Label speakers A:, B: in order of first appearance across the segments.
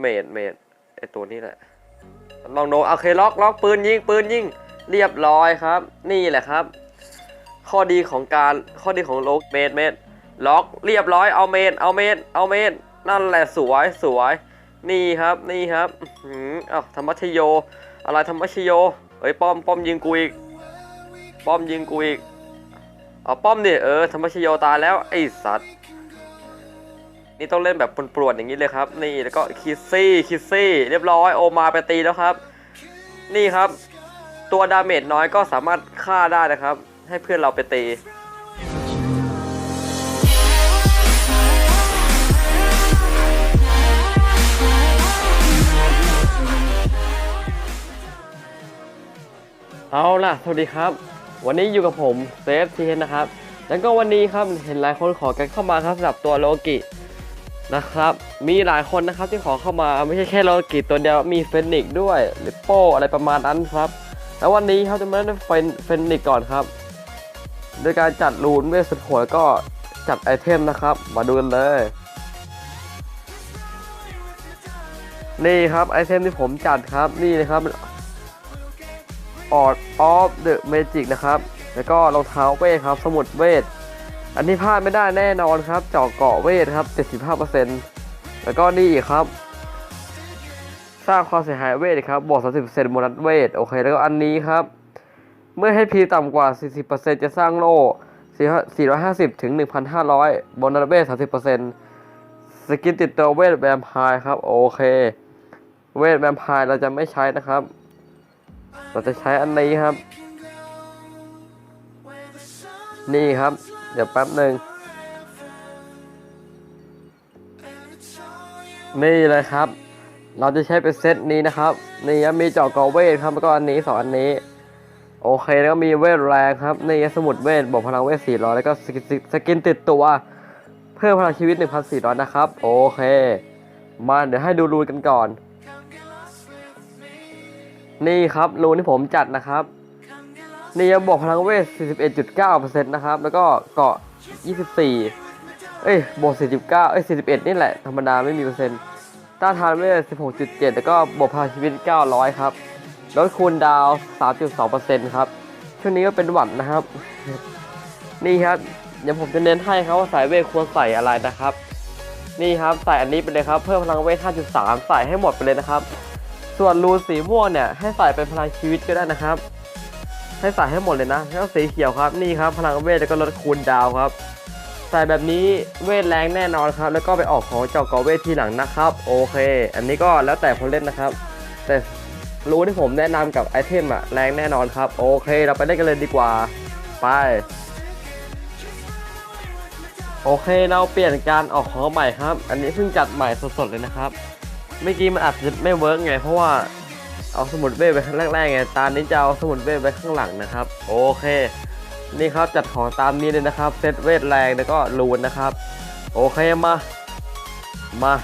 A: เมดเมดไอตัวนี้แหละ ลองโนโอเคล็อกล็อกปืนยิงปืนยิงเรียบร้อยครับ นี่แหละครับ ข้อดีของการข้อดีของโลกเมดเมดล็อกเรียบร้อยเอาเมดเอาเมดเอาเมดนั่นแหละสวยสวย นี่ครับนี่ครับอื้อหืออ้าวธรรมชโย อะไรธรรมชโยเอ้ยป้อมป้อมยิงกูอีกป้อมยิงกูอีกเอาป้อมดิเออธรรมชโยตายแล้วไอสัตว์ นี่ต้องเล่นแบบปรวนๆอย่างนี้เลยครับ นี่แล้วก็คิสซี่คิสซี่เรียบร้อยโอมาไปตีแล้วครับ นี่ครับ ตัวดาเมจน้อยก็สามารถฆ่าได้นะครับ ให้เพื่อนเราไปตีเอาล่ะ สวัสดีครับ วันนี้อยู่กับผมเซฟทีนะครับ แล้วก็วันนี้ครับ เห็นหลายคนขอกันเข้ามาครับสำหรับตัวโลกิ นะครับ มีหลายคนนะครับที่ขอเข้ามาไม่ใช่แค่โลกิตัวเดียวมีเฟนิกด้วยหรือโป้อะไรประมาณนั้นครับ แล้ววันนี้เขาจะมาเล่นเฟนเฟนิกก่อนครับ โดยการจัดรูนเวสุดโหดแล้วก็จัดไอเทมนะครับ มาดูกันเลย นี่ครับไอเทมที่ผมจัดครับนี่นะครับออดออฟเดอะเมจิกนะครับ แล้วก็รองเท้าเวทครับ สมุดเวท อันที่พลาดไม่ได้แน่นอนครับเจาะเกาะเวทครับ 75%แล้วก็นี่อีกครับ สร้างความเสียหายเวทครับบวก30%โบนัสเวทโอเค แล้วก็อันนี้ครับ เมื่อให้พีต่ำกว่า 40%จะสร้างโล่450 ถึง 1,500 โบนัสเวท 30%สกินติดตัวเวทแวมไพร์ครับ โอเค เวทแวมไพร์เราจะไม่ใช้นะครับ เราจะใช้อันนี้ครับ นี่ครับ เดี๋ยวแป๊บหนึ่งนี่เลยครับ เราจะใช้เป็นเซตนี้นะครับ นี่มีเจาะกอเวทครับแล้วก็อันนี้สองอันนี้ โอเคแล้วก็มีเวทแรงครับนี่สมุดเวทบอกพลังเวท 400 แล้วก็สกินสกินติดตัว เพิ่มพลังชีวิต 1,400 นะครับ โอเค มาเดี๋ยวให้ดูรูนกันก่อน นี่ครับรูนที่ผมจัดนะครับ นี่จะบอกพลังเวท 41.9%นะครับ แล้วก็เกาะ 24 เอ้ย บวก 49 เอ้ย 41 นี่แหละ ธรรมดาไม่มีเปอร์เซ็นต์ ต้านทานเวท 16.7 แล้วก็บวกพลังชีวิต 900 ครับ ลดคูณดาว 3.2%ครับ ช่วงนี้ก็เป็นหวัดนะครับ นี่ครับ เดี๋ยวผมจะเน้นให้ครับว่าสายเวทควรใส่อะไรนะครับ นี่ครับใส่อันนี้ไปเลยครับ เพิ่มพลังเวท 5.3 ใส่ให้หมดไปเลยนะครับ ส่วนรูสีม่วงเนี่ย ให้ใส่เป็นพลังชีวิตก็ได้นะครับ ให้ใส่ให้หมดเลยนะแล้วสีเขียวครับนี่ครับพลังเวทแล้วก็ลดคูณดาวครับ ใส่แบบนี้เวทแรงแน่นอนครับ แล้วก็ไปออกของเจ้ากอเวททีหลังนะครับ โอเค อันนี้ก็แล้วแต่คนเล่นนะครับ แต่รู้ที่ผมแนะนำกับไอเทมอะแรงแน่นอนครับ โอเค เราไปเล่นกันเลยดีกว่า ไป โอเคเราเปลี่ยนการออกของใหม่ครับ อันนี้เพิ่งจัดใหม่สดๆเลยนะครับเมื่อกี้มันอาจจะไม่เวิร์กไง เพราะว่า เอาสมุดเวทไปข้างแรกๆไงตานี้จะเอาสมุดเวทไปข้างหลังนะครับ โอเค นี่ครับจัดของตามนี้เลยนะครับ เซตเวทแรงแล้วก็รูนนะครับ โอเคมา มา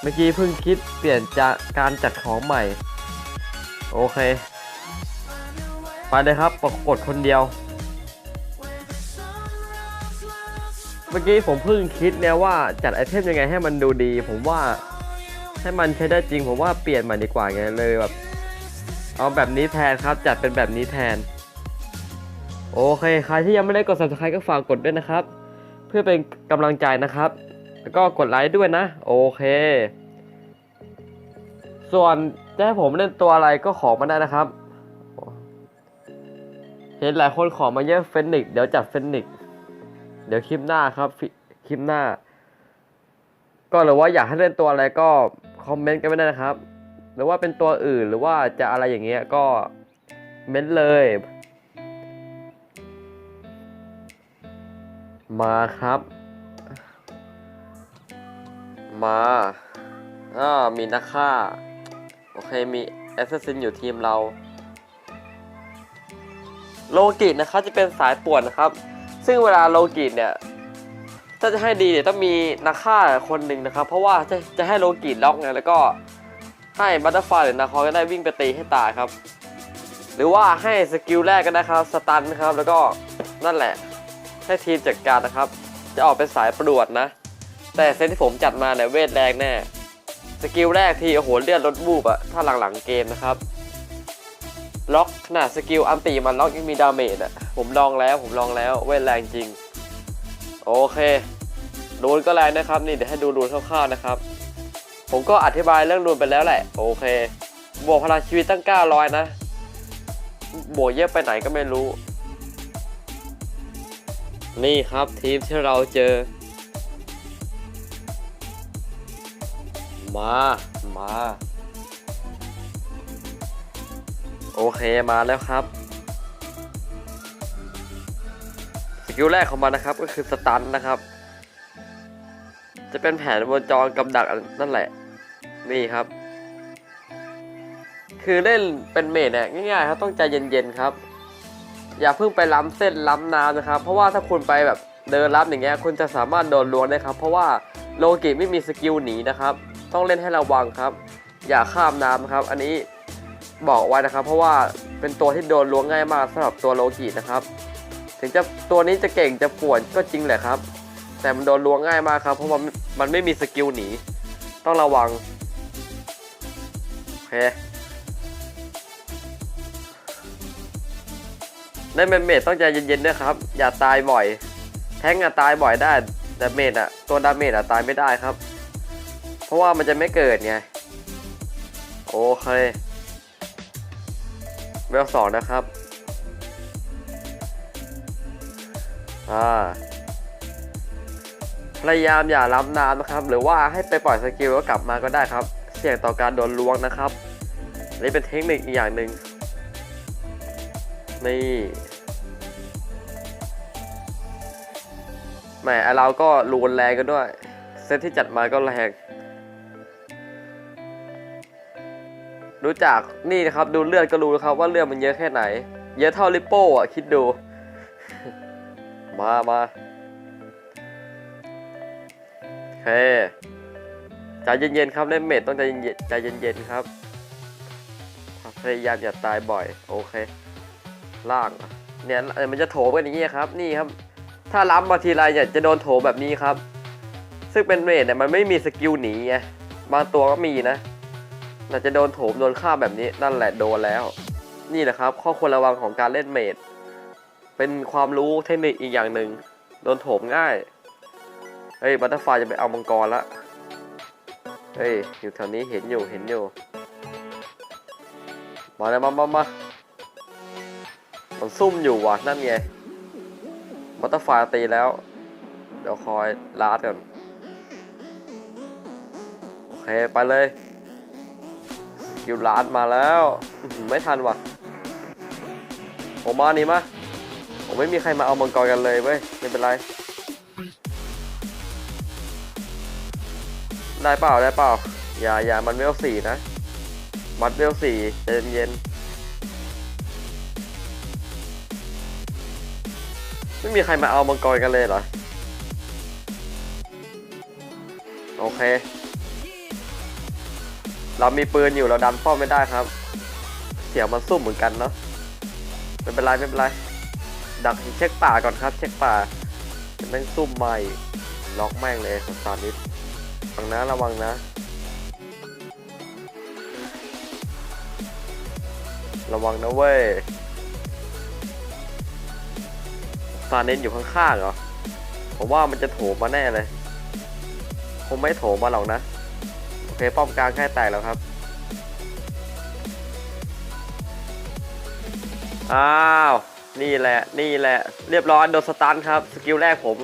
A: เมื่อกี้เพิ่งคิดเปลี่ยนจากการจัดของใหม่ โอเค ไปเลยครับปรากฏคนเดียว เมื่อกี้ผมเพิ่งคิดเนี่ยว่าจัดไอเทมยังไงให้มันดูดี ผมว่า ให้มันใช้ได้จริงผมว่าเปลี่ยนใหม่ดีกว่าไงเลยแบบเอาแบบนี้แทนครับ จัดเป็นแบบนี้แทน โอเคใครที่ยังไม่ได้กด subscribe ก็ฝากกดด้วยนะครับ เพื่อเป็นกำลังใจนะครับ แล้วก็กดไลค์ด้วยนะ โอเค ส่วนจะให้ผมเล่นตัวอะไรก็ขอมาได้นะครับ เห็นหลายคนขอมาเยอะเฟนิกเดี๋ยวจัดเฟนิกเดี๋ยวคลิปหน้าครับคลิปหน้า ก็หรือว่าอยากให้เล่นตัวอะไรก็ คอมเมนต์กันไม่ได้นะครับ หรือว่าเป็นตัวอื่นหรือว่าจะอะไรอย่างเงี้ยก็เม้นเลย มาครับ มาอ่ามีนักฆ่า โอเคมีแอสซัสซินอยู่ทีมเรา โลกินะครับจะเป็นสายป่วนนะครับ ซึ่งเวลาโลกิเนี่ย ถ้าจะให้ดีเนี่ยต้องมีนักฆ่าคนหนึ่งนะครับ เพราะว่าจะจะให้โลกิล็อกไงแล้วก็ให้บัตเตอร์ไฟหรือนาคอก็ได้วิ่งไปตีให้ตายครับ หรือว่าให้สกิลแรกก็ได้ครับสตันครับแล้วก็นั่นแหละ ให้ทีมจัดการนะครับ จะออกเป็นสายประดวดนะ แต่เซตที่ผมจัดมาเนี่ยเวทแรงแน่สกิลแรกทีโอ้โหเลือดลดบูบอะถ้าหลังๆเกมนะครับล็อกขนาดสกิลอันตีมันล็อกยังมีดาเมจอะผมลองแล้วผมลองแล้วเวทแรงจริง โอเครูนก็แรงนะครับ นี่เดี๋ยวให้ดูรูนคร่าวๆนะครับ ผมก็อธิบายเรื่องรูนไปแล้วแหละ โอเค บวกพลังชีวิตตั้ง 900 นะ บวกเยอะไปไหนก็ไม่รู้ นี่ครับทีมที่เราเจอ มา มา โอเคมาแล้วครับ กิลแรกของมันนะครับก็คือสตันนะครับ จะเป็นแผนบนจรกับดักนนั่นแหละ นี่ครับ คือเล่นเป็นเมดเนี่ยง่ายๆครับต้องใจเย็นๆครับ อย่าเพิ่งไปล้ำเส้นล้ำน้ำนะครับ เพราะว่าถ้าคุณไปแบบเดินล้ำอย่างเงี้ยคุณจะสามารถโดนล้วงได้ครับ เพราะว่าโลกิไม่มีสกิลหนีนะครับ ต้องเล่นให้ระวังครับ อย่าข้ามน้ำครับ อันนี้บอกไว้นะครับ เพราะว่าเป็นตัวที่โดนล้วงง่ายมากสำหรับตัวโลกินะครับ ถึงจะตัวนี้จะเก่งจะป่วนก็จริงแหละครับ แต่มันโดนลวงง่ายมากครับ เพราะมันมันไม่มีสกิลหนี ต้องระวังโอเคเล่นเป็นเมจต้องใจเย็นๆด้วยครับ อย่าตายบ่อย แทงอะตายบ่อยได้แต่เมจอะตัวดาเมจอะตายไม่ได้ครับ เพราะว่ามันจะไม่เกิดไง โอเคเวลสองนะครับ อ่าพยายามอย่าล้ำน้ำนะครับ หรือว่าให้ไปปล่อยสกิลแล้วกลับมาก็ได้ครับ เสี่ยงต่อการโดนล้วงนะครับนี่เป็นเทคนิคอีกอย่างหนึ่งนี่แหมไอ้เราก็รูนแรงกันด้วย เซตที่จัดมาก็แรงรู้จักนี่นะครับ ดูเลือดก็รู้ครับว่าเลือดมันเยอะแค่ไหน เยอะเท่าลิปโป้อะคิดดู มามาโอเคใจเย็นๆครับเล่นเมดต้องใจเย็นๆใจเย็นๆครับพยายามอย่าตายบ่อย โอเค ล่างเนี่ยมันจะโถกันอย่างนี้ครับ นี่ครับ ถ้าล้ำมาทีไรเนี่ยจะโดนโถแบบนี้ครับ ซึ่งเป็นเมดเนี่ยมันไม่มีสกิลหนีไงบางตัวก็มีนะแต่จะโดนโถมโดนฆ่าแบบนี้นั่นแหละโดนแล้ว นี่แหละครับ ข้อควรระวังของการเล่นเมด เป็นความรู้เทคนิคอีกอย่างหนึ่งโดนโถมง่าย เฮ้ยบัตเตอร์ไฟจะไปเอามังกรละ เฮ้ยอยู่แถวนี้เห็นอยู่เห็นอยู่ มาเลยมามามามันซุ่มอยู่ว่ะนั่นไงบัตเตอร์ไฟตีแล้ว เดี๋ยวคอยลาดก่อนโอเคไปเลยกิวลาดมาแล้ว ไม่ทันว่ะผมมานี่มา ผมไม่มีใครมาเอามังกรกันเลยเว้ยไม่เป็นไร ได้เปล่าได้เปล่า อย่าอย่ามันเวลสี่นะ มัดเวลสี่ใจเย็นไม่มีใครมาเอามังกรกันเลยเหรอ โอเค เรามีปืนอยู่เราดันป้อมไม่ได้ครับ เสียงมันซุ่มเหมือนกันเนาะไม่เป็นไรไม่เป็นไร ดักเช็คป่าก่อนครับ เช็คป่าแม่งซุ่มใหม่ล็อกแม่งเลยสตาร์นิดระวังนะระวังนะระวังนะเว้ยสตาร์นิดอยู่ข้างๆเหรอ ผมว่ามันจะโถมมาแน่เลย คงไม่โถมมาหรอกนะ โอเค ป้อมกลางแค่แตกแล้วครับ อ้าว นี่แหละ นี่แหละ เรียบร้อยโดนสตันครับ สกิลแรกผม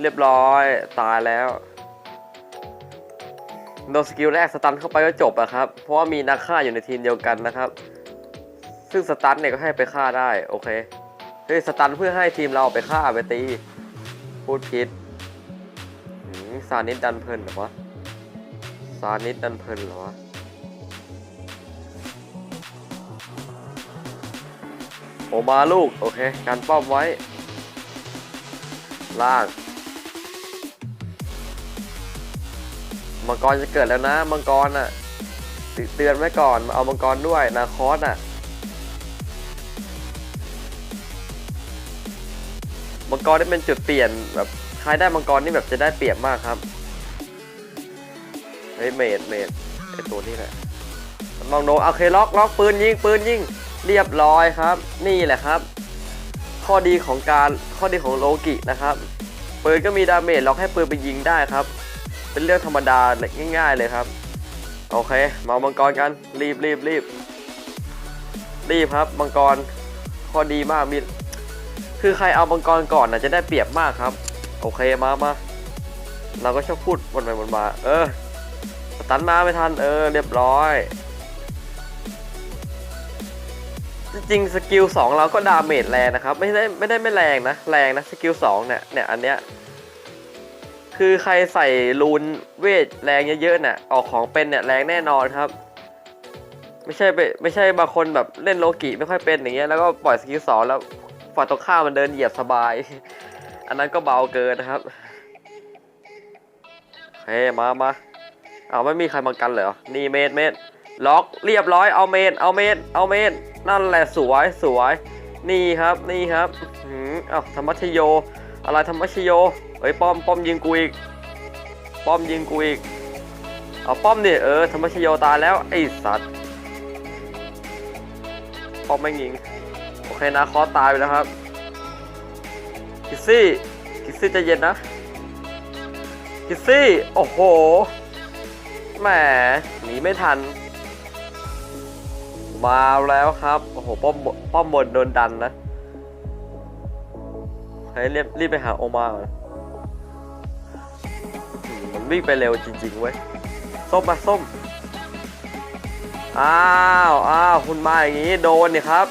A: เรียบร้อยตายแล้วโดนสกิลแรกสตันเข้าไปก็จบอะครับ เพราะว่ามีนักฆ่าอยู่ในทีมเดียวกันนะครับ ซึ่งสตันเนี่ยก็ให้ไปฆ่าได้โอเคเฮ้ยสตันเพื่อให้ทีมเราไปฆ่าไปตี พูดผิดซานิดดันเพลินเหรอวะซานิดดันเพลินเหรอวะ โอมาลูก โอเค การป้อมไว้ ล่าง มังกรจะเกิดแล้วนะ มังกรน่ะเตือนไว้ก่อนมาเอามังกรด้วย นาคอสอะ มังกรได้เป็นจุดเปลี่ยนแบบใครได้มังกรนี่แบบจะได้เปรียบมากครับ เฮ้ยเมดเมดไอตัวนี้แหละมองโดนโอเคล็อกล็อกปืนยิงปืนยิง เรียบร้อยครับ นี่แหละครับ ข้อดีของการข้อดีของโลกินะครับปืนก็มีดาเมจล็อกให้ปืนไปยิงได้ครับ เป็นเรื่องธรรมดาง่าย ๆเลยครับ โอเค มามังกรกันรีบรีบรีบรีบครับมังกรข้อดีมากมีคือใครเอามังกรก่อนนะจะได้เปรียบมากครับ โอเคมามาเราก็ชอบพูดวนไปวนมา เออตันมาไม่ทันเออ เรียบร้อย จริงสกิล2เราก็ดาเมจแรงนะครับ ไม่ได้ไม่ได้ไม่แรงนะ แรงนะสกิล2เนี่ยเนี่ยอันเนี้ยคือใครใส่รูนเวทแรงเยอะๆเนี่ยออกของเป็นเนี่ยแรงแน่นอนครับ ไม่ใช่ไปไม่ใช่บางคนแบบเล่นโลกิไม่ค่อยเป็นอย่างเงี้ยแล้วก็ปล่อยสกิล2แล้วฝ่ายตรงข้ามมันเดินเหยียบสบาย อันนั้นก็เบาเกินนะครับเฮ้มามาเอาไม่มีใครมากันเหรอนี่เมดเมด ล็อกเรียบร้อยเอาเมดเอาเมดเอาเมดนั่นแหละสวยสวยนี่ครับนี่ครับหืมอ้าวธรรมชโย อะไรธรรมชโยเฮ้ยป้อมป้อมยิงกูอีกป้อมยิงกูอีกเอาป้อมดิเออธรรมชโยตายแล้วไอ้สัตว์ป้อมไม่ยิงโอเคนะคอตายไปแล้วครับกิซี่กิซี่ใจเย็นนะกิซี่โอ้โหแหมหนีไม่ทัน มาแล้วครับ โอ้โห ป้อมบป้อมบนโดนดันนะ ให้รีบรีบไปหาโอมาก่อนมันวิ่งไปเร็วจริงๆเว้ย ส้มมาส้ม อ้าวอ้าวคุณมาอย่างนี้โดนนี่ครับ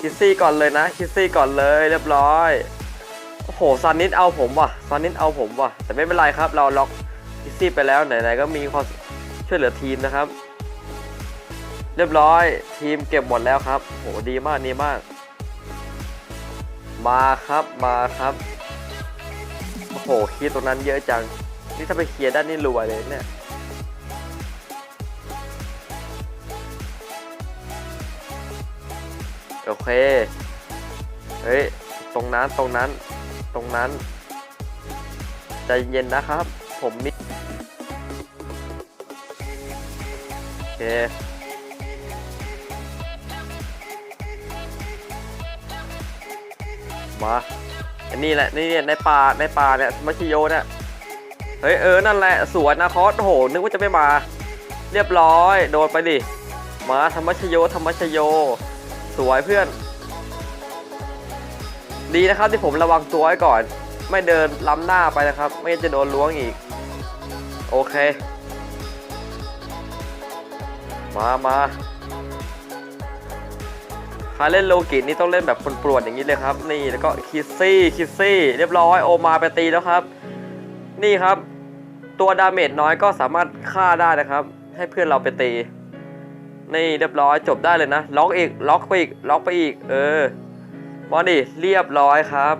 A: คิสซี่ก่อนเลยนะ คิสซี่ก่อนเลยเรียบร้อย โอ้โหซันนิดเอาผมว่ะซันนิดเอาผมว่ะ แต่ไม่เป็นไรครับ เราล็อกคิสซี่ไปแล้วไหนๆก็มีความช่วยเหลือทีมนะครับ รียบร้อยทีมเก็บหมดแล้วครับโหดีมากดีมาก มาครับมาครับโอ้โหคียตรงนั้นเยอะจัง นี่ถ้าไปเคลียร์ด้านนี้รวยเลยเนี่ยโอเค เฮ้ย ตรงนั้น ตรงนั้น ตรงนั้น ใจเย็นนะครับ ผมมีโอเค มาอันนี้แหละนี่เนี่ยในป่าในป่าเนี่ยมัชโยเนี่ยเฮ้ยเออนั่นแหละสวนนะคอสโหนึกว่าจะไม่มา เรียบร้อย โดนไปดิมาธรรมชโยธรรมชโย สวยเพื่อน ดีนะครับที่ผมระวังตัวไว้ก่อน ไม่เดินล้ำหน้าไปนะครับ ไม่จะโดนล้วงอีก โอเค มามา ใครเล่นโลกินี่ต้องเล่นแบบปลวนๆอย่างนี้เลยครับ นี่แล้วก็คิซี่คิซี่เรียบร้อยโอมาไปตีแล้วครับ นี่ครับ ตัวดาเมจน้อยก็สามารถฆ่าได้นะครับ ให้เพื่อนเราไปตี นี่เรียบร้อยจบได้เลยนะ ล็อกอีกล็อกไปอีกล็อกไปอีก เออมาดิเรียบร้อยครับ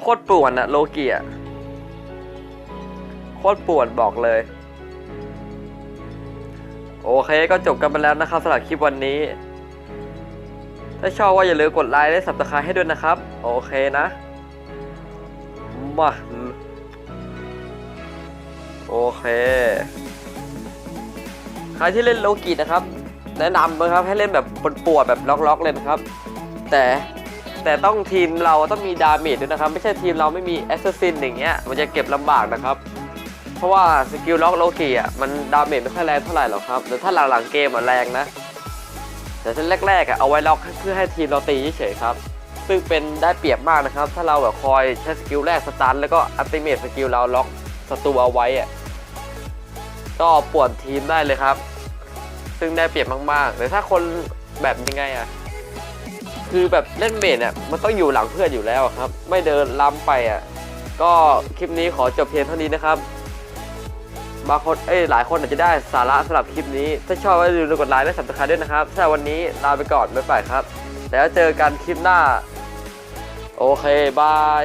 A: โคตรป่วนอะโลเกียโคตรป่วนบอกเลย โอเคก็จบกันไปแล้วนะครับสำหรับคลิปวันนี้ ถ้าชอบว่าอย่าลืมกดไลค์และสับสไครต์ให้ด้วยนะครับ โอเคนะมาโอเค ใครที่เล่นโลกินะครับ แนะนำนะครับให้เล่นแบบปวดๆแบบล็อกๆเลยนะครับ แต่แต่ต้องทีมเราต้องมีดาเมจด้วยนะครับ ไม่ใช่ทีมเราไม่มีแอสซัสซินอย่างเงี้ยมันจะเก็บลำบากนะครับ เพราะว่าสกิลล็อกโลกิอะมันดาเมจไม่ค่อยแรงเท่าไหร่หรอกครับแต่ถ้าหลังๆเกมอะแรงนะ แต่เส้นแรกๆอะเอาไว้ล็อกเพื่อให้ทีมเราตีเฉยๆครับ ซึ่งเป็นได้เปรียบมากนะครับ ถ้าเราแบบคอยใช้สกิลแรกสตันแล้วก็อัลติเมทสกิลเราล็อกศัตรูเอาไว้อะก็ป่วนทีมได้เลยครับ ซึ่งได้เปรียบมากๆแต่ถ้าคนแบบยังไงอะคือแบบเล่นเมดเนี่ยมันต้องอยู่หลังเพื่อนอยู่แล้วครับ ไม่เดินล้ำไปอะก็คลิปนี้ขอจบเพียงเท่านี้นะครับ บางคนเอ้ยหลายคนอาจจะได้สาระสำหรับคลิปนี้ ถ้าชอบก็อย่าลืมกดไลค์และสับสไครต์ด้วยนะครับถ้าวันนี้ลาไปก่อนบ๊ายบายครับ แล้วเจอกันคลิปหน้า โอเค บาย